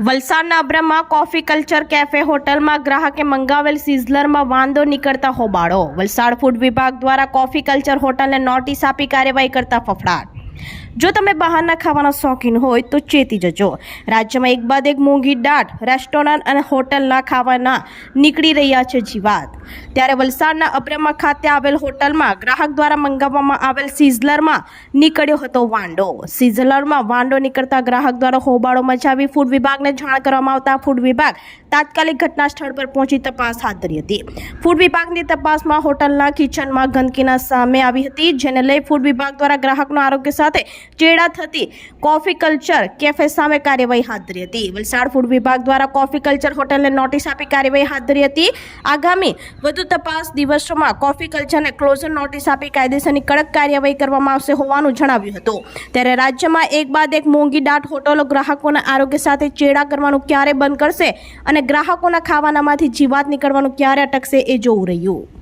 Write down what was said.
વલસાડના અબ્રમમાં coffee culture cafe હોટલમાં ગ્રાહકે મંગાવેલ સિઝલરમાં વાંધો નીકળતા હોબાળો. વલસાડ ફૂડ વિભાગ દ્વારા કોફી કલ્ચર હોટલને નોટિસ આપી કાર્યવાહી કરતા ફફડાટ. જો તમે બહારના ખાવાના શોખીન હોય તો ચેતી જજો. રાજ્યમાં એક બાદ એક મોંઘી દાટ રેસ્ટોરન્ટ અને હોટલના ખાવાના નીકળી રહ્યા છે જીવાત. ત્યારે વલસાડના અપ્રેમા ખાતે આવેલ હોટલમાં ગ્રાહક દ્વારા મંગાવવામાં આવેલ સિઝલરમાં નીકળ્યો હતો વાંડો. સિઝલરમાં વાંડો નીકળતા ગ્રાહક દ્વારા હોબાળો મચાવી ફૂડ વિભાગને જાણ કરવામાં આવતા ફૂડ વિભાગ તાત્કાલિક ઘટના સ્થળ પર પહોંચી તપાસ હાથ ધરી હતી. ફૂડ વિભાગની તપાસમાં હોટલના કિચનમાં ગંદકીના સામે આવી હતી, જેને લઈ ફૂડ વિભાગ દ્વારા ગ્રાહકનો આરોગ્ય સાથે ચેડા થતી કોફી કલ્ચર કેફે સામે કાર્યવાહી હાથ ધરી હતી. વલસાડ ફૂડ વિભાગ દ્વારા કોફી કલ્ચર હોટલને નોટિસ આપી કાર્યવાહી હાથ ધરી હતી. આગામી વધુ તપાસ દિવસોમાં કોફી કલ્ચરને ક્લોઝર નોટિસ આપી કાયદેસરની કડક કાર્યવાહી કરવામાં આવશે હોવાનું જણાવ્યું હતું. ત્યારે રાજ્યમાં એક બાદ એક મોંઘી દાટ હોટલો ગ્રાહકોના આરોગ્ય સાથે ચેડા કરવાનું ક્યારે બંધ કરશે અને ગ્રાહકોના ખાવાનામાંથી જીવાત નીકળવાનું ક્યારે અટકશે એ જોવું રહ્યું.